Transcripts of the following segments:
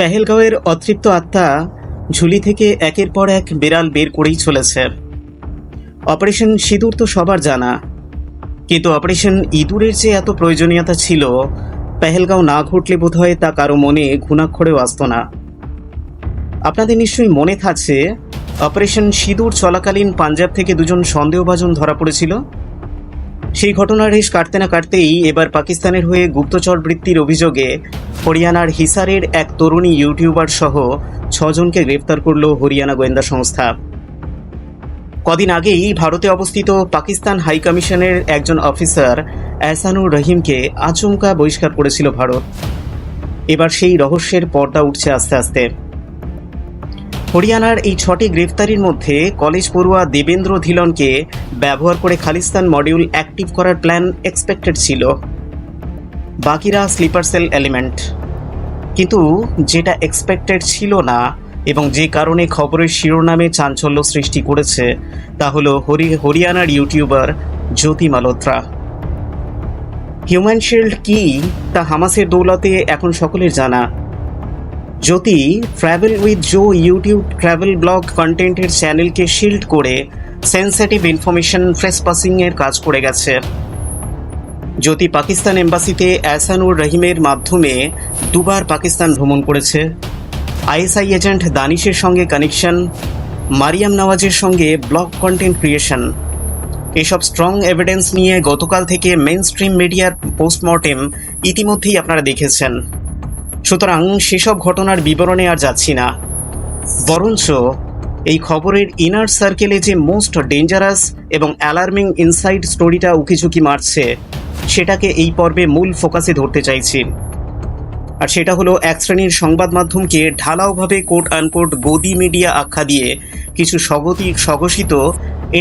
পেহেলগাঁওয়ের অতৃপ্ত আত্মা ঝুলি থেকে একের পর এক বিড়াল বের করেই চলেছে। অপারেশন সিঁদুর তো সবার জানা। কিন্তু অপারেশন ইঁদুরের যে এত প্রয়োজনীয়তা ছিল, পেহেলগাঁও না ঘটলে বোধহয় তা কারও মনে ঘুণাক্ষরেও আসতো না। আপনাদের নিশ্চয়ই মনে থাকছে, অপারেশন সিঁদুর চলাকালীন পাঞ্জাব থেকে দুজন সন্দেহভাজন ধরা পড়েছিল? সেই ঘটনার রেশ কাটতে না কাটতেই এবার পাকিস্তানের হয়ে গুপ্তচর বৃত্তির অভিযোগে হরিয়ানার হিসারের এক তরুণী ইউটিউবার সহ ছজনকে গ্রেপ্তার করল হরিয়ানা গোয়েন্দা সংস্থা। কদিন আগেই ভারতে অবস্থিত পাকিস্তান হাই কমিশনের একজন অফিসার এহসানুর রহিমকে আচমকা বহিষ্কার করেছিল ভারত। এবার সেই রহস্যের পর্দা উঠছে আস্তে আস্তে। হরিয়ানার এই ছটি গ্রেফতারির মধ্যে কলেজ পড়ুয়া দেবেন্দ্র ধিলনকে ব্যবহার করে খালিস্তান মডিউল অ্যাক্টিভ করার প্ল্যান এক্সপেক্টেড ছিল। বাকিরা স্লিপার সেল এলিমেন্ট। কিন্তু যেটা এক্সপেক্টেড ছিল না এবং যে কারণে খবরের শিরোনামে চাঞ্চল্য সৃষ্টি করেছে, তা হলো হরি, হরিয়ানার YouTuber Jyoti Malhotra. Human shield কি তা হামাসের দৌলতে এখন সকলের জানা। Jyoti travel with Jo YouTube travel vlog কন্টেন্টের চ্যানেলকে শিল্ড করে সেন্সিটিভ ইনফরমেশন পাসিংয়ের কাজ করে গেছে। জ্যোতি পাকিস্তান এম্বাসিতে এহসানুর রহিমের মাধ্যমে দুবার পাকিস্তান ভ্রমণ করেছে। আইএসআই এজেন্ট দানিশের সঙ্গে কানেকশন মারিয়াম নওয়াজের সঙ্গে ব্লগ কন্টেন্ট ক্রিয়েশন এসব স্ট্রং এভিডেন্স নিয়ে গতকাল থেকে মেন স্ট্রিম মিডিয়ার পোস্টমর্টেম ইতিমধ্যেই আপনারা দেখেছেন। সুতরাং সেসব ঘটনার বিবরণে আর যাচ্ছি না। বরঞ্চ এই খবরের ইনার সার্কেলে যে মোস্ট ডেঞ্জারাস এবং অ্যালার্মিং ইনসাইড স্টোরিটা উকিঝুঁকি মারছে, সেটাকে এই পর্বে মূল ফোকাসে ধরতে চাইছি। আর সেটা হলো এক শ্রেণির সংবাদ মাধ্যমকে ঢালাওভাবে কোট আনকোট গদি মিডিয়া আখ্যা দিয়ে কিছু স্বগতি স্বঘোষিত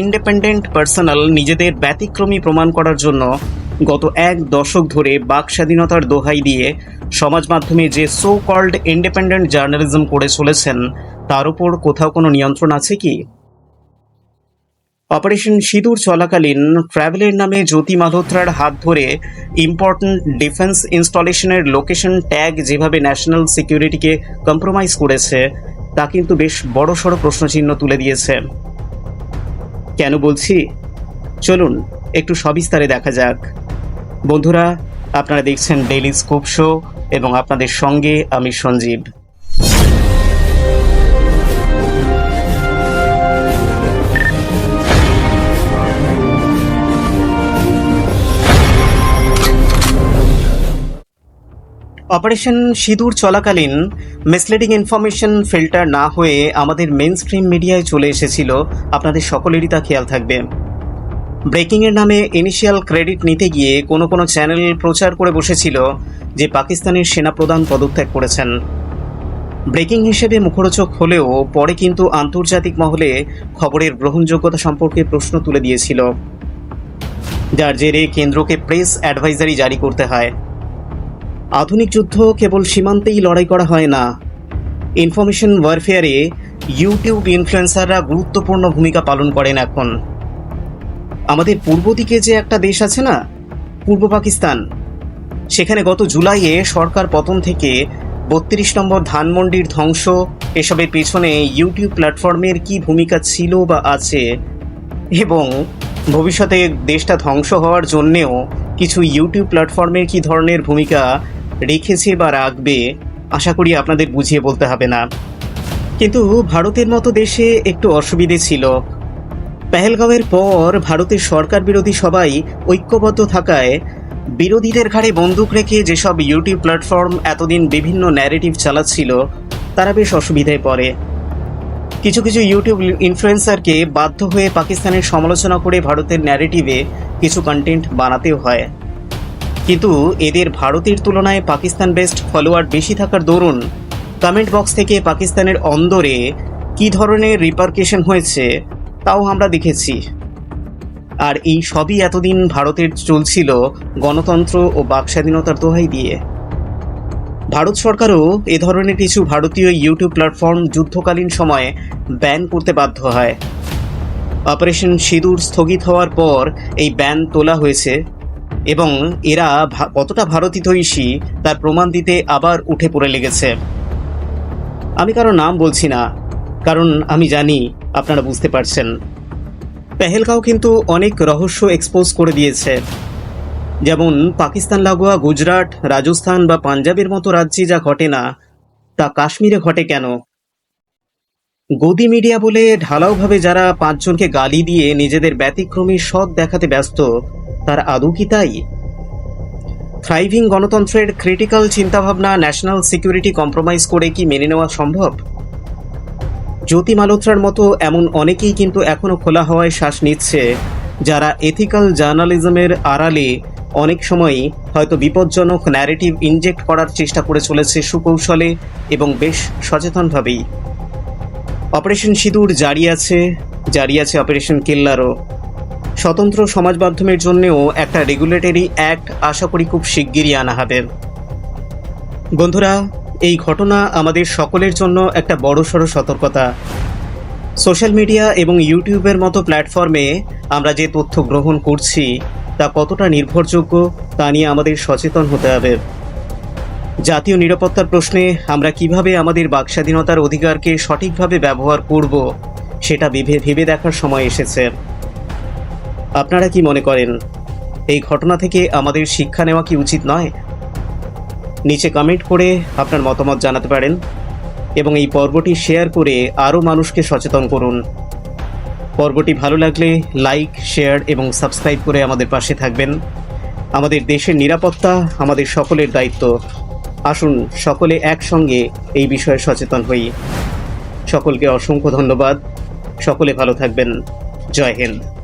ইন্ডিপেন্ডেন্ট পার্সোনাল নিজেদের ব্যতিক্রমী প্রমাণ করার জন্য গত এক দশক ধরে বাক স্বাধীনতার দোহাই দিয়ে সমাজ মাধ্যমে যে সো কল্ড ইন্ডিপেন্ডেন্ট জার্নালিজম করে চলেছেন, তার উপর কোথাও কোনো নিয়ন্ত্রণ আছে কি? অপারেশন সিঁদুর চলাকালীন ট্রাভেলের নামে জ্যোতি মাধোত্রার হাত ধরে ইম্পর্ট্যান্ট ডিফেন্স ইনস্টলেশনের লোকেশন ট্যাগ যেভাবে ন্যাশনাল সিকিউরিটিকে কম্প্রোমাইজ করেছে, তা কিন্তু বেশ বড়সড় প্রশ্নচিহ্ন তুলে দিয়েছে। কেন বলছি? চলুন, একটু সবিস্তারে দেখা যাক। বন্ধুরা, আপনারা দেখছেন ডেইলি স্কোপ শো এবং আপনাদের সঙ্গে আমি সঞ্জীব। অপারেশন সিঁদুর চলাকালীন মিসলিডিং ইনফরমেশন ফিল্টার না হয়ে আমাদের মেন স্ট্রিম মিডিয়ায় চলে এসেছিল। আপনাদের সকলেরই তা খেয়াল থাকবে। ব্রেকিংয়ের নামে ইনিশিয়াল ক্রেডিট নিতে গিয়ে কোনো কোনো চ্যানেল প্রচার করে বসেছিল যে পাকিস্তানের সেনাপ্রধান পদত্যাগ করেছেন। ব্রেকিং হিসেবে মুখরোচক হলেও পরে কিন্তু আন্তর্জাতিক মহলে খবরের গ্রহণযোগ্যতা সম্পর্কে প্রশ্ন তুলে দিয়েছিল। যার জেরে কেন্দ্রকে প্রেস অ্যাডভাইজারি জারি করতে হয়। আধুনিক যুদ্ধ কেবল সীমান্তেই লড়াই করা হয় না। ইনফরমেশন ওয়ারফেয়ারে ইউটিউব ইনফ্লুয়েন্সাররা গুরুত্বপূর্ণ ভূমিকা পালন করেন এখন। আমাদের পূর্ব দিকে যে একটা দেশ আছে না, পূর্ব পাকিস্তান, সেখানে গত জুলাইয়ে সরকার পতন থেকে বত্রিশ নম্বর ধানমন্ডির ধ্বংস, এসবের পেছনে ইউটিউব প্ল্যাটফর্মের কি ভূমিকা ছিল বা আছে, এবং ভবিষ্যতে দেশটা ধ্বংস হওয়ার জন্যেও কিছু ইউটিউব প্ল্যাটফর্মের কি ধরনের ভূমিকা রেখেছে বা রাখবে, আশা করি আপনাদের বুঝিয়ে বলতে হবে না। কিন্তু ভারতের মতো দেশে একটু অসুবিধে ছিল। পেহেলগাঁওয়ের পর ভারতের সরকার বিরোধী সবাই ঐক্যবদ্ধ থাকায় বিরোধীদের ঘাড়ে বন্দুক রেখে যেসব ইউটিউব প্ল্যাটফর্ম এতদিন বিভিন্ন ন্যারেটিভ চালাচ্ছিল, তারা বেশ অসুবিধায় পড়ে। কিছু কিছু ইউটিউব ইনফ্লুয়েন্সারকে বাধ্য হয়ে পাকিস্তানের সমালোচনা করে ভারতের ন্যারেটিভে কিছু কন্টেন্ট বানাতেও হয়। কিন্তু এদের ভারতের তুলনায় পাকিস্তান বেস্ট ফলোয়ার বেশি থাকার দরুন কমেন্ট বক্স থেকে পাকিস্তানের অন্দরে কী ধরনের রিপার্কেশন হয়েছে তাও আমরা দেখেছি। আর এই সবই এতদিন ভারতের চলছিল গণতন্ত্র ও বাক স্বাধীনতার দোহাই দিয়ে। ভারত সরকারও এ ধরনের কিছু ভারতীয় ইউটিউব প্ল্যাটফর্ম যুদ্ধকালীন সময়ে ব্যান করতে বাধ্য হয়। অপারেশন সিঁদুর স্থগিত হওয়ার পর এই ব্যান তোলা হয়েছে এবং এরা কতটা ভারতীয়ইসী তার প্রমাণ দিতে আবার উঠে পড়ে লেগেছে। আমি কারও নাম বলছি না। কারণ আমি জানি আপনারা বুঝতে পারছেন। পেহেলগাঁও কিন্তু অনেক রহস্য এক্সপোজ করে দিয়েছে। যেমন পাকিস্তান লাগোয়া গুজরাট, রাজস্থান বা পাঞ্জাবের মতো রাজ্যে যা ঘটে না, তা কাশ্মীরে ঘটে কেন? গদি মিডিয়া বলে ঢালাওভাবে যারা পাঁচজনকে গালি দিয়ে নিজেদের ব্যতিক্রমী সৎ দেখাতে ব্যস্ত, তার আদৌ কি তাই? থ্রাইভিং গণতন্ত্রের ক্রিটিক্যাল চিন্তাভাবনা ন্যাশনাল সিকিউরিটি কম্প্রোমাইজ করে কি মেনে নেওয়া সম্ভব? জ্যোতি মালোত্রার মতো এমন অনেকেই কিন্তু এখনও খোলা হওয়ায় শ্বাস নিচ্ছে, যারা এথিক্যাল জার্নালিজমের আড়ালে অনেক সময়ই হয়তো বিপজ্জনক ন্যারেটিভ ইনজেক্ট করার চেষ্টা করে চলেছে সুকৌশলে এবং বেশ সচেতনভাবেই। অপারেশন সিঁদুর জারি আছে জারি আছে অপারেশন কেল্লারও। স্বতন্ত্র সমাজ মাধ্যমের জন্যেও একটা রেগুলেটরি অ্যাক্ট আশা করি খুব শিগগিরই আনা হবে। বন্ধুরা এই ঘটনা আমাদের সকলের জন্য একটা বড়সড় সতর্কতা। সোশ্যাল মিডিয়া এবং ইউটিউবের মতো প্ল্যাটফর্মে আমরা যে তথ্য গ্রহণ করছি, তা কতটা নির্ভরযোগ্য, তা নিয়ে আমাদের সচেতন হতে হবে। জাতীয় নিরাপত্তার প্রশ্নে আমরা কীভাবে আমাদের বাকস্বাধীনতার অধিকারকে সঠিকভাবে ব্যবহার করব, সেটা ভেবে ভেবে দেখার সময় এসেছে। আপনারা কি মনে করেন, এই ঘটনা থেকে আমাদের শিক্ষা নেওয়া কি উচিত নয়? নিচে কমেন্ট করে আপনার মতামত জানাতে পারেন এবং এই পর্বটি শেয়ার করে আরও মানুষকে সচেতন করুন। পর্বটি ভালো লাগলে লাইক শেয়ার এবং সাবস্ক্রাইব করে আমাদের পাশে থাকবেন। আমাদের দেশের নিরাপত্তা আমাদের সকলের দায়িত্ব। আসুন সকলে একসঙ্গে এই বিষয়ে সচেতন হই। সকলকে অসংখ্য ধন্যবাদ। সকলে ভালো থাকবেন। জয় হিন্দ।